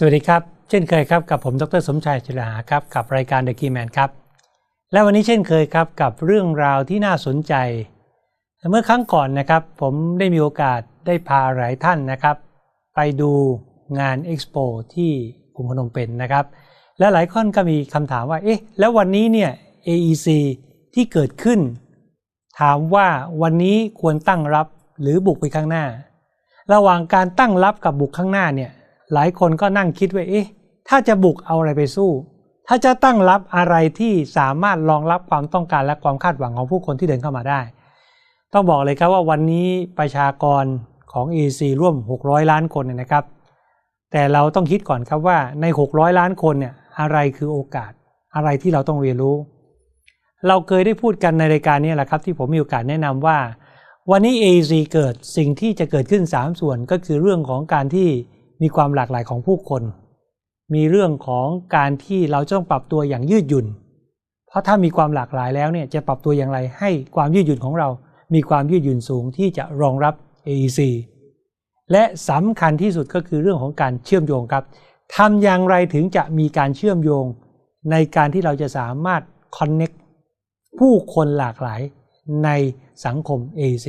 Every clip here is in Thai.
สวัสดีครับ เช่นเคยครับกับผมดรสมชายจิรหาครับกับรายการ The Key Man ครับ และวันนี้เช่นเคยครับกับเรื่องราวที่น่าสนใจ เมื่อครั้งก่อนนะครับ ผมได้มีโอกาสได้พาหลายท่านนะครับ ไปดูงานเอ็กซ์โปที่กรุงพนมเปญนนะครับ และหลายคนก็มีคำถามว่าเอ๊ะแล้ววันนี้เนี่ย AEC ที่เกิดขึ้น ถามว่าวันนี้ควรตั้งรับหรือบุกไปข้างหน้า ระหว่างการตั้งรับกับบุกข้างหน้าเนี่ย หลายคนก็นั่งคิดว่าเอ๊ะถ้าจะบุกเอาอะไรไปสู้ ถ้าจะตั้งรับอะไรที่สามารถรองรับความต้องการและความคาดหวังของผู้คนที่เดินเข้ามาได้ ต้องบอกเลยครับว่าวันนี้ประชากรของ EC ร่วม 600 ล้านคนเนี่ยนะครับ แต่เราต้องคิดก่อนครับว่าใน 600 ล้านคนเนี่ยอะไรคือโอกาส อะไรที่เราต้องเรียนรู้ เราเคยได้พูดกันในรายการนี้แหละครับ ที่ผมมีโอกาสแนะนำว่า วันนี้ AEC เกิดสิ่งที่จะเกิดขึ้น 3 ส่วนก็คือเรื่องของการที่ มีความหลากหลายของผู้คน มีเรื่องของการที่เราต้องปรับตัวอย่างยืดหยุ่น เพราะถ้ามีความหลากหลายแล้วเนี่ยจะปรับตัวอย่างไรให้ความยืดหยุ่นของเรา มีความยืดหยุ่นสูงที่จะรองรับ AEC และสำคัญที่สุดก็คือเรื่องของการเชื่อมโยงครับทำอย่างไรถึงจะมีการเชื่อมโยง ในการที่เราจะสามารถ connect ผู้คนหลากหลายในสังคม AEC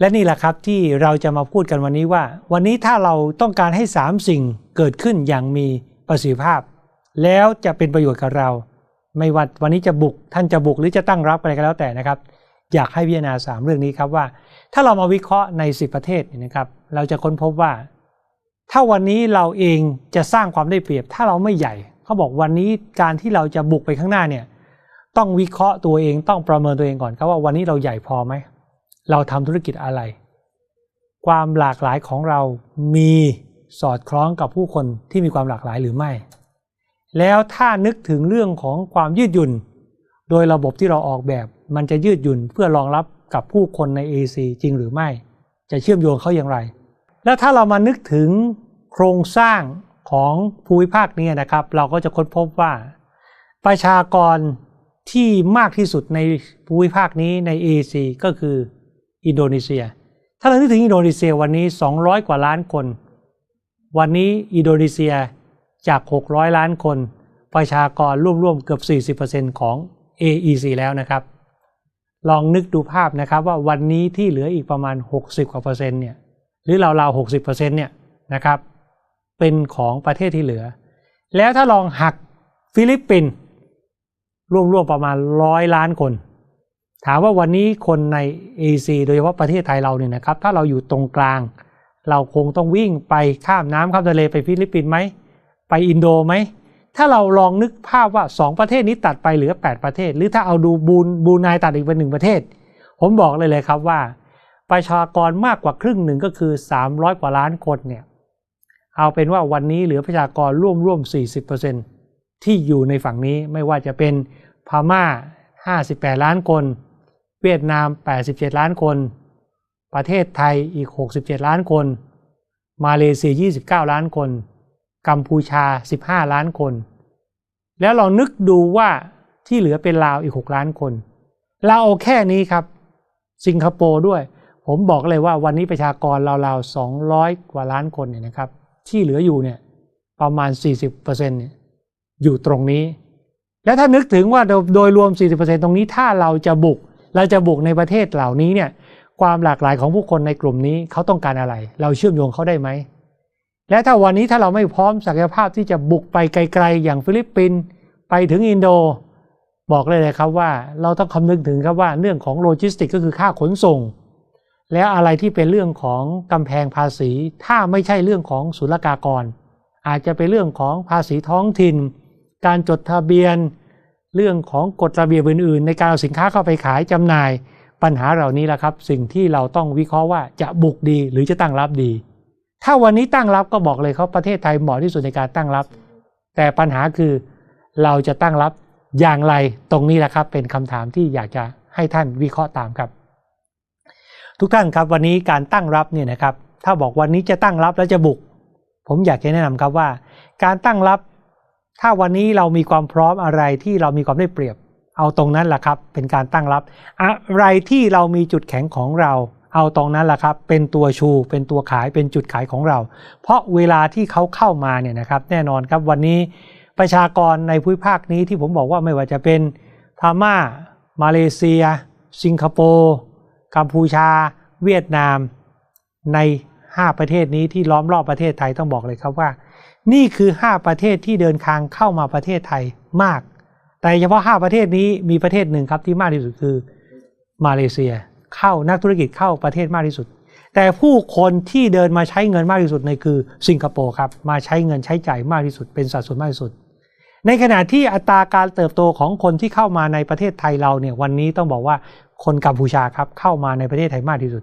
และนี่แหละครับที่เราจะมาพูดกันวันนี้ว่า วันนี้ถ้าเราต้องการให้ 3 สิ่งเกิดขึ้นอย่างมีประสิทธิภาพ แล้วจะเป็นประโยชน์กับเรา ไม่ว่าวันนี้จะบุกท่านจะบุกหรือจะตั้งรับอะไรก็แล้วแต่นะครับ อยากให้พิจารณา 3 เรื่องนี้ครับว่า ถ้าเรามาวิเคราะห์ใน 10 ประเทศนะครับ เราจะค้นพบว่า ถ้าวันนี้เราเองจะสร้างความได้เปรียบ ถ้าเราไม่ใหญ่เขาบอกวันนี้การที่เราจะบุกไปข้างหน้าเนี่ยต้องวิเคราะห์ตัวเองต้องประเมินตัวเองก่อนครับว่าวันนี้เราใหญ่พอไหม เราทำธุรกิจอะไร ความหลากหลายของเรามีสอดคล้องกับผู้คนที่มีความหลากหลายหรือไม่ แล้วถ้านึกถึงเรื่องของความยืดหยุ่น โดยระบบที่เราออกแบบ มันจะยืดหยุ่นเพื่อรองรับกับผู้คนใน AC จริงหรือไม่ จะเชื่อมโยงเขาอย่างไร แล้วถ้าเรามานึกถึงโครงสร้างของภูมิภาคนี้นะครับ เราก็จะค้นพบว่า ประชากรที่มากที่สุดในภูมิภาคนี้ใน AC ก็คือ อินโดนีเซีย ถ้าเรานึกถึงอินโดนีเซียวันนี้ 200 กว่าล้านคน วันนี้อินโดนีเซียจาก 600 ล้านคน ประชากรร่วมๆเกือบ 40%ของ AEC แล้วนะครับ ลองนึกดูภาพนะครับว่าวันนี้ที่เหลืออีกประมาณ 60 กว่าเปอร์เซ็นต์เนี่ยหรือราวๆ60เปอร์เซ็นต์เนี่ยนะครับเป็นของประเทศที่เหลือ แล้วถ้าลองหักฟิลิปปินส์รวมๆประมาณร้อยล้านคน ถามว่าวันนี้คนใน AC โดยเฉพาะประเทศไทยเราเนี่ยนะครับ ถ้าเราอยู่ตรงกลาง เราคงต้องวิ่งไปข้ามน้ำข้ามทะเลไปฟิลิปปินส์ไหม ไปอินโดไหม ถ้าเราลองนึกภาพว่า 2 ประเทศนี้ตัดไปเหลือ 8 ประเทศ หรือถ้าเอาดูบูนบูนายตัดอีกเป็นหนึ่งประเทศ ผมบอกเลยเลยครับว่า ประชากรมากกว่าครึ่งหนึ่งก็คือ 300 กว่าล้านคนเนี่ยเอาเป็นว่าวันนี้เหลือประชากรร่วมร่วม 40%ที่อยู่ในฝั่งนี้ไม่ว่าจะเป็นพม่า 58 ล้านคน เวียดนาม 87 ล้านคน ประเทศไทยอีก 67 ล้านคน มาเลเซีย 29 ล้านคน กัมพูชา 15 ล้านคน แล้วเรานึกดูว่าที่เหลือเป็นลาวอีก 6 ล้านคนเราเอาแค่นี้ครับ สิงคโปร์ด้วย ผมบอกเลยว่าวันนี้ประชากรราวๆ200 กว่าล้านคนเนี่ยนะครับ ที่เหลืออยู่เนี่ยประมาณ 40%เนี่ยอยู่ตรงนี้ แล้วถ้านึกถึงว่าโดยรวม 40%ตรงนี้ถ้าเราจะบุก เราจะบุกในประเทศเหล่านี้เนี่ยความหลากหลายของผู้คนในกลุ่มนี้เขาต้องการอะไร เราเชื่อมโยงเขาได้ไหม และถ้าวันนี้ถ้าเราไม่พร้อมศักยภาพที่จะบุกไปไกลๆ อย่างฟิลิปปินส์ไปถึงอินโด บอกเลยเลยครับว่าเราต้องคำนึงถึงครับว่าเรื่องของโลจิสติกก็คือค่าขนส่ง แล้วอะไรที่เป็นเรื่องของกำแพงภาษี ถ้าไม่ใช่เรื่องของศุลกากร อาจจะเป็นเรื่องของภาษีท้องถิ่น การจดทะเบียน เรื่องของกฎระเบียบอื่น ๆ ในการเอาสินค้าเข้าไปขายจำหน่าย ปัญหาเหล่านี้แหละครับ สิ่งที่เราต้องวิเคราะห์ว่าจะบุกดีหรือจะตั้งรับดี ถ้าวันนี้ตั้งรับก็บอกเลยเขาประเทศไทยเหมาะที่สุดในการตั้งรับ แต่ปัญหาคือเราจะตั้งรับอย่างไรตรงนี้แหละครับ เป็นคำถามที่อยากจะให้ท่านวิเคราะห์ตามครับ ทุกท่านครับวันนี้การตั้งรับเนี่ยนะครับ ถ้าบอกวันนี้จะตั้งรับแล้วจะบุก ผมอยากจะแนะนำครับว่า การตั้งรับ ถ้าวันนี้เรามีความพร้อมอะไรที่เรามีความได้เปรียบ เอาตรงนั้นแหละครับ เป็นการตั้งรับ อะไรที่เรามีจุดแข็งของเรา เอาตรงนั้นแหละครับ เป็นตัวชู เป็นตัวขายเป็นจุดขายของเรา เพราะเวลาที่เขาเข้ามาเนี่ยนะครับ แน่นอนครับวันนี้ประชากรในภูมิภาคนี้ที่ผมบอกว่าไม่ว่าจะเป็นพม่า มาเลเซีย สิงคโปร์กัมพูชา เวียดนาม ใน 5 ประเทศนี้ที่ล้อมรอบประเทศไทยต้องบอกเลยครับว่า นี่คือ 5 ประเทศที่เดินทางเข้ามาประเทศไทยมาก แต่เฉพาะ 5 ประเทศนี้มีประเทศหนึ่งครับที่มากที่สุดคือมาเลเซีย เข้านักธุรกิจเข้าประเทศมากที่สุด แต่ผู้คนที่เดินมาใช้เงินมากที่สุดในคือสิงคโปร์ครับมาใช้เงินใช้จ่ายมากที่สุด เป็นสัดส่วนมากที่สุด ในขณะที่อัตราการเติบโตของคนที่เข้ามาในประเทศไทยเราเนี่ยวันนี้ต้องบอกว่าคนกัมพูชาครับเข้ามาในประเทศไทยมากที่สุด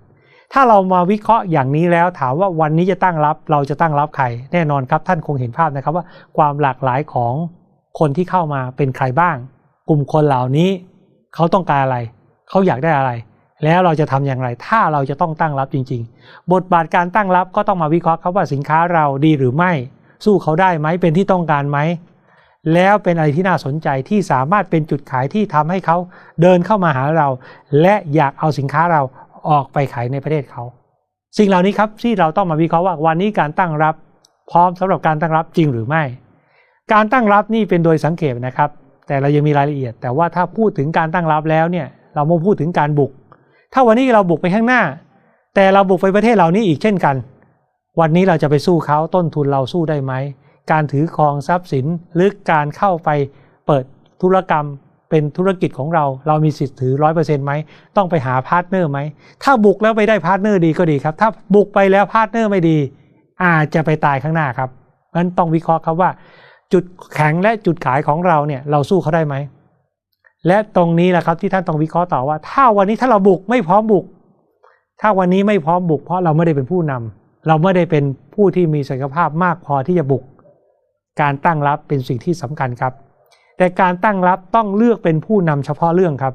ถ้าเรามาวิเคราะห์อย่างนี้แล้วถามว่าวันนี้จะตั้งรับเราจะตั้งรับใครแน่นอนครับ ท่านคงเห็นภาพนะครับว่าความหลากหลายของคนที่เข้ามาเป็นใครบ้าง กลุ่มคนเหล่านี้เขาต้องการอะไร เขาอยากได้อะไร แล้วเราจะทำอย่างไร ถ้าเราจะต้องตั้งรับจริง ๆ บทบาทการตั้งรับก็ต้องมาวิเคราะห์ครับว่าสินค้าเราดีหรือไม่ สู้เขาได้ไหมเป็นที่ต้องการไหมแล้วเป็นอะไรที่น่าสนใจที่สามารถเป็นจุดขายที่ทำให้เขาเดินเข้ามาหาเรา และอยากเอาสินค้าเรา ออกไปขายในประเทศเขา สิ่งเหล่านี้ครับที่เราต้องมาวิเคราะห์ว่าวันนี้การตั้งรับพร้อมสำหรับการตั้งรับจริงหรือไม่ การตั้งรับนี่เป็นโดยสังเกตนะครับ แต่เรายังมีรายละเอียด แต่ว่าถ้าพูดถึงการตั้งรับแล้วเนี่ยเรามาพูดถึงการบุก ถ้าวันนี้เราบุกไปข้างหน้า แต่เราบุกไปประเทศเหล่านี้อีกเช่นกัน วันนี้เราจะไปสู้เขาต้นทุนเราสู้ได้ไหมการถือครองทรัพย์สินหรือการเข้าไปเปิดธุรกรรม เป็นธุรกิจของเรา เรามีสิทธิ์ถือร้อยเปอร์เซ็นต์ไหมต้องไปหาพาร์ทเนอร์ไหม ถ้าบุกแล้วไปได้พาร์ทเนอร์ดีก็ดีครับ ถ้าบุกไปแล้วพาร์ทเนอร์ไม่ดี อาจจะไปตายข้างหน้าครับงั้นต้องวิเคราะห์ครับว่า จุดแข็งและจุดขายของเราเนี่ยเราสู้เขาได้ไหม และตรงนี้แหละครับที่ท่านต้องวิเคราะห์ต่อว่า ถ้าวันนี้ถ้าเราบุกไม่พร้อมบุก ถ้าวันนี้ไม่พร้อมบุก เพราะเราไม่ได้เป็นผู้นำเราไม่ได้เป็นผู้ที่มีศักยภาพมากพอที่จะบุก การตั้งรับเป็นสิ่งที่สำคัญครับ แต่การตั้งรับต้องเลือกเป็นผู้นำเฉพาะเรื่องครับ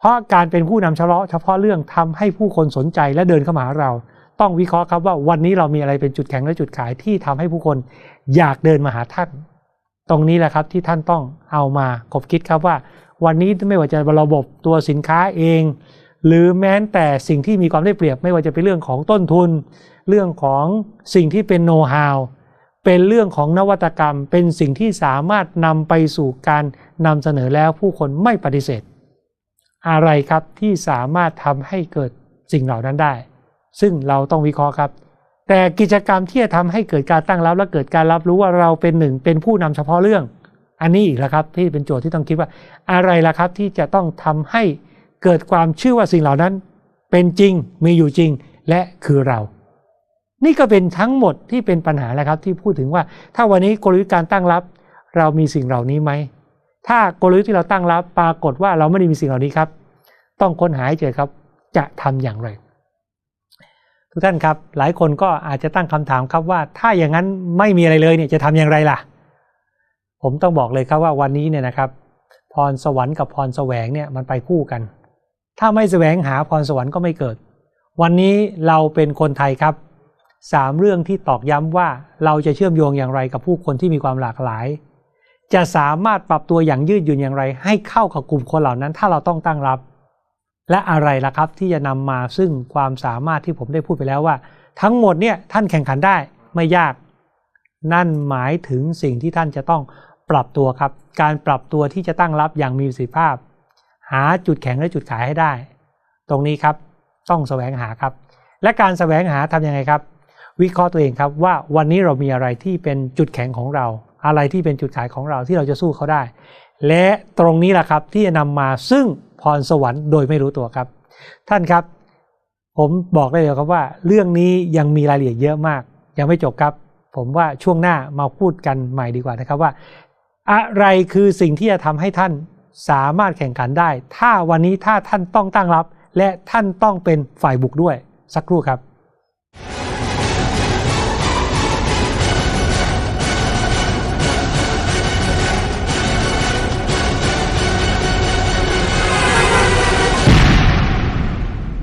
เพราะการเป็นผู้นำเฉพาะเฉพาะเรื่องทำให้ผู้คนสนใจและเดินเข้ามาหาเรา ต้องวิเคราะห์ครับว่าวันนี้เรามีอะไรเป็นจุดแข็งและจุดขายที่ทำให้ผู้คนอยากเดินมาหาท่าน ตรงนี้แหละครับที่ท่านต้องเอามาคบคิดครับว่า วันนี้ไม่ว่าจะระบบตัวสินค้าเอง หรือแม้แต่สิ่งที่มีความได้เปรียบไม่ว่าจะเป็นเรื่องของต้นทุน เรื่องของสิ่งที่เป็นโน้ตฮาว เป็นเรื่องของนวัตกรรม เป็นสิ่งที่สามารถนำไปสู่การนำเสนอแล้วผู้คนไม่ปฏิเสธ อะไรครับที่สามารถทำให้เกิดสิ่งเหล่านั้นได้ ซึ่งเราต้องวิเคราะห์ครับ แต่กิจกรรมที่จะทำให้เกิดการตั้งรับและเกิดการรับรู้ว่าเราเป็นหนึ่งเป็นผู้นำเฉพาะเรื่อง อันนี้อีกแล้วครับที่เป็นโจทย์ที่ต้องคิดว่า อะไรล่ะครับที่จะต้องทำให้เกิดความเชื่อว่าสิ่งเหล่านั้น เป็นจริงมีอยู่จริงและคือเรา นี่ก็เป็นทั้งหมดที่เป็นปัญหาแล้วครับที่พูดถึงว่า ถ้าวันนี้กลยุทธ์การตั้งรับ เรามีสิ่งเหล่านี้ไหมถ้ากลยุทธ์ที่เราตั้งรับปรากฏว่าเราไม่ได้มีสิ่งเหล่านี้ครับ ต้องค้นหาให้เจอครับจะทำอย่างไร ทุกท่านครับ หลายคนก็อาจจะตั้งคำถามครับว่า ถ้าอย่างนั้นไม่มีอะไรเลยเนี่ยจะทำอย่างไรล่ะ ผมต้องบอกเลยครับว่าวันนี้เนี่ยนะครับ พรสวรรค์กับพรแสวงเนี่ยมันไปคู่กัน ถ้าไม่แสวงหาพรสวรรค์ก็ไม่เกิด วันนี้เราเป็นคนไทยครับ สามเรื่องที่ตอกย้ำว่าเราจะเชื่อมโยงอย่างไรกับผู้คนที่มีความหลากหลาย จะสามารถปรับตัวอย่างยืดหยุ่นอย่างไร ให้เข้ากับกลุ่มคนเหล่านั้นถ้าเราต้องตั้งรับ และอะไรล่ะครับที่จะนำมาซึ่งความสามารถที่ผมได้พูดไปแล้วว่า ทั้งหมดเนี่ยท่านแข่งขันได้ไม่ยาก นั่นหมายถึงสิ่งที่ท่านจะต้องปรับตัวครับ การปรับตัวที่จะตั้งรับอย่างมีประสิทธิภาพ หาจุดแข็งและจุดขายให้ได้ ตรงนี้ครับต้องแสวงหาครับ และการแสวงหาทํำยังไงครับ วิเคราะห์ตัวเองครับว่าวันนี้เรามีอะไรที่เป็นจุดแข็งของเรา อะไรที่เป็นจุดขายของเราที่เราจะสู้เขาได้ และตรงนี้แหละครับที่จะนำมาซึ่งพรสวรรค์โดยไม่รู้ตัวครับ ท่านครับ ผมบอกได้เลยครับว่า เรื่องนี้ยังมีรายละเอียดเยอะมาก ยังไม่จบครับ ผมว่าช่วงหน้ามาพูดกันใหม่ดีกว่านะครับว่า อะไรคือสิ่งที่จะทำให้ท่านสามารถแข่งขันได้ ถ้าวันนี้ถ้าท่านต้องตั้งรับ และท่านต้องเป็นฝ่ายบุกด้วยสักครู่ครับ